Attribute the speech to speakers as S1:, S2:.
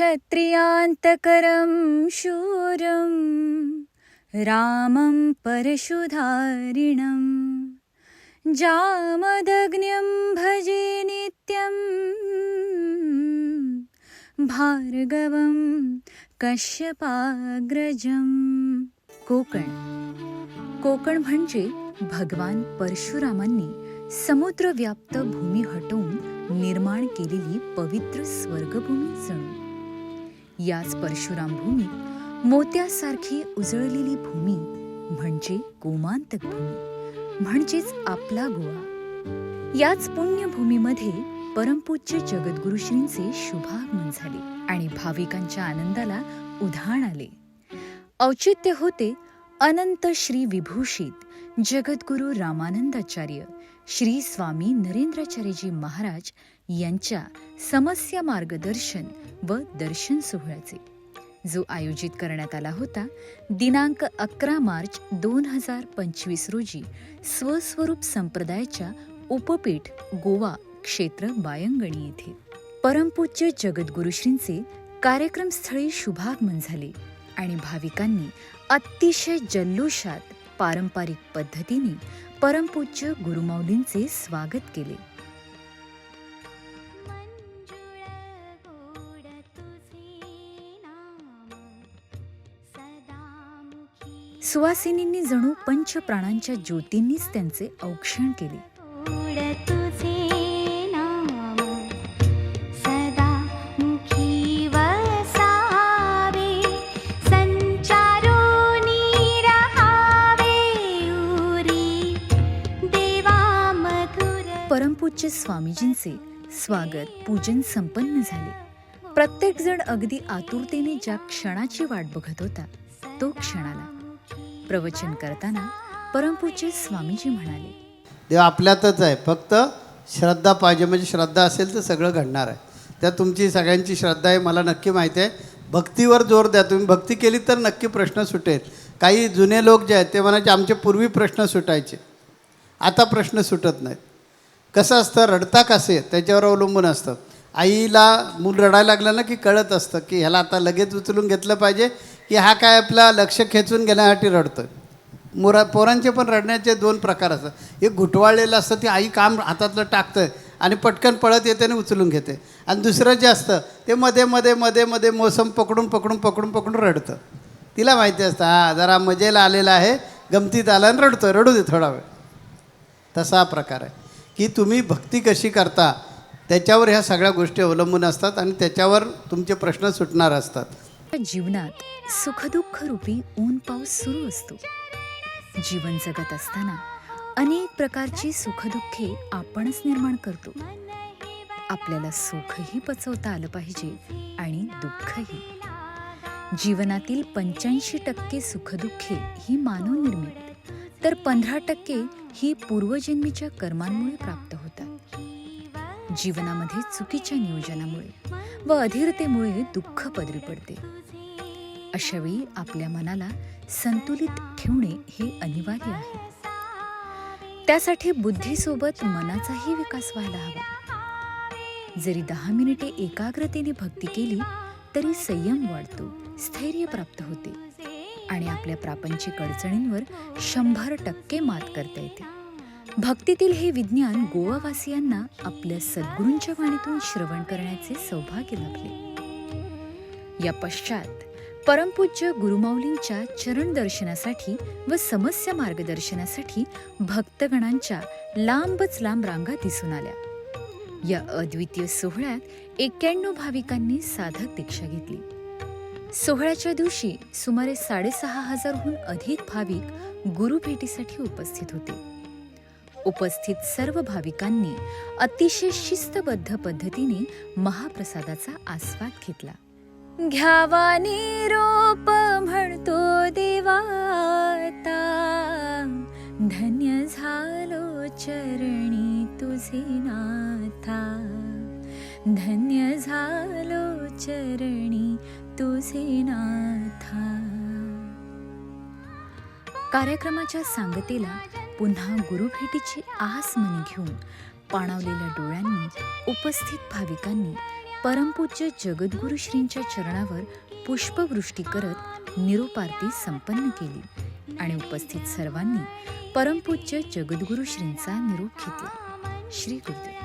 S1: क्षत्रियान्तकरं शूरं रामं परशुधारिणं जामदग्न्यं भजे नित्यं भार्गवं कश्यपाग्रजं। कोकण। कोकण म्हणजे भगवान परशुरामांनी समुद्रव्याप्त भूमी हटवून निर्माण केलेली पवित्र स्वर्गभूमी जणू. याच परशुराम भूमीत मोत्यासारखी उजळलेली भूमी म्हणजे गोमांतक भूमी म्हणजेच आपला गोवा. याच पुण्यभूमीमध्ये परमपूज्य जगद्गुरुश्रींचे शुभागमन झाले आणि भाविकांच्या आनंदाला उधाण आले. औचित्य होते अनंत श्री विभूषित जगद्गुरु रामानंदाचार्य श्री स्वामी नरेंद्राचार्यजी महाराज यांच्या समस्या मार्गदर्शन व दर्शन सोहळ्याचे. जो आयोजित करण्यात आला होता दिनांक अकरा मार्च दोन हजार पंचवीस रोजी स्वस्वरूप संप्रदायाच्या उपपीठ गोवा क्षेत्र बायंगणी येथे. परमपूज्य जगद्गुरुश्रींचे कार्यक्रमस्थळी शुभागमन झाले आणि भाविकांनी अतिशय जल्लोषात पारंपरिक पद्धतीने परमपूज्य गुरुमाऊलींचे स्वागत केले. सुवासिनींनी जणू पंचप्राणांच्या ज्योतींनीच त्यांचे औक्षण केले. परमपूज्य स्वामीजींचे स्वागत पूजन संपन्न झाले. प्रत्येक जण अगदी आतुरतेने ज्या क्षणाची वाट बघत होता तो क्षण आला प्रवचन करताना परमपूज्य स्वामीजी म्हणाले
S2: देव आपल्यातच आहे. फक्त श्रद्धा पाहिजे. म्हणजे श्रद्धा असेल तर सगळं घडणार आहे. त्या तुमची सगळ्यांची श्रद्धा आहे. मला नक्की माहिती आहे. भक्तीवर जोर द्या. तुम्ही भक्ती केली तर नक्की प्रश्न सुटेल. काही जुने लोक जे आहेत ते म्हणायचे आमचे पूर्वी प्रश्न सुटायचे. आता प्रश्न सुटत नाहीत. कसं असतं? रडता कसे? त्याच्यावर अवलंबून असतं. आईला मूल रडायला लागलं ना की कळत असतं की ह्याला आता लगेच उचलून घेतलं पाहिजे. की हा काय आपला लक्ष खेचून घेण्यासाठी रडतोय. मुरा पोरांचे पण रडण्याचे दोन प्रकार असतात. एक घुटवाळलेलं असतं ती आई काम हातातलं टाकतं आणि पटकन पळत येते आणि उचलून घेते. आणि दुसरं जे असतं ते मध्ये मध्ये मध्ये मध्ये मोसम पकडून पकडून पकडून पकडून रडतं. तिला माहिती असतं हा जरा मजेला आलेला आहे गमतीत आला आणि रडतो रडू दे थोडा वेळ. तसा हा प्रकार आहे. की तुम्ही भक्ती कशी करता त्याच्यावर ह्या सगळ्या गोष्टी अवलंबून असतात आणि त्याच्यावर तुमचे प्रश्न सुटणार असतात.
S1: जीवनात सुखदुःख रूपी ऊन पाऊस सुरू असतो. जीवन जगत असताना अनेक प्रकारची सुखदुःखे आपणच निर्माण करतो. आपल्याला सुखही पचवता आलं पाहिजे आणि दुःखही. जीवनातील पंच्याऐंशी टक्के सुखदुःखे ही मानवनिर्मित तर पंधरा टक्के ही पूर्वजन्मीच्या कर्मांमुळे प्राप्त होते जीवनामध्ये चुकीच्या नियोजनामुळे व अधीरतेमुळे दुःख पदरी पडते. अशावेळी आपल्या मनाला संतुलित ठेवणे हे अनिवार्य आहे. त्यासाठी बुद्धीसोबत मनाचाही विकास व्हायला हवा. जरी दहा मिनिटे एकाग्रतेने भक्ती केली तरी संयम वाढतो स्थैर्य प्राप्त होते आणि आपल्या प्रापंचिक अडचणींवर शंभर टक्के मात करता येते. भक्तीतील हे विज्ञान गोवावासियांना आपल्या सद्गुरूंच्या वाणीतून श्रवण करण्याचे सौभाग्य लाभले. या पश्चात परमपूज्य गुरुमाऊलींच्या चरण दर्शनासाठी व समस्या मार्गदर्शनासाठी भक्तगणांच्या लांबच लांब रांगा दिसून आल्या. या अद्वितीय सोहळ्यात एक्क्याण्णव भाविकांनी साधक दीक्षा घेतली. सोहळ्याच्या दिवशी सुमारे साडेसहा हजारहून अधिक भाविक गुरुभेटीसाठी उपस्थित होते. उपस्थित सर्व भाविकांनी अतिशय शिस्तबद्ध पद्धतीने महाप्रसादाचा आस्वाद घेतला. घ्यावा निरोप म्हणतो देवाता धन्य झालो चरणी तुझे नाथा. धन्य झालो चरणी तुझे नाथा. कार्यक्रमाच्या सांगतेला पुन्हा गुरुभेटीची आस मनी घेऊन पाणावलेल्या डोळ्यांनी उपस्थित भाविकांनी परमपूज्य जगद्गुरु श्रींच्या चरणावर पुष्पवृष्टी करत निरोपारती संपन्न केली आणि उपस्थित सर्वांनी परमपूज्य जगद्गुरु श्रींचा निरोप घेतला. श्री गुरुदेव.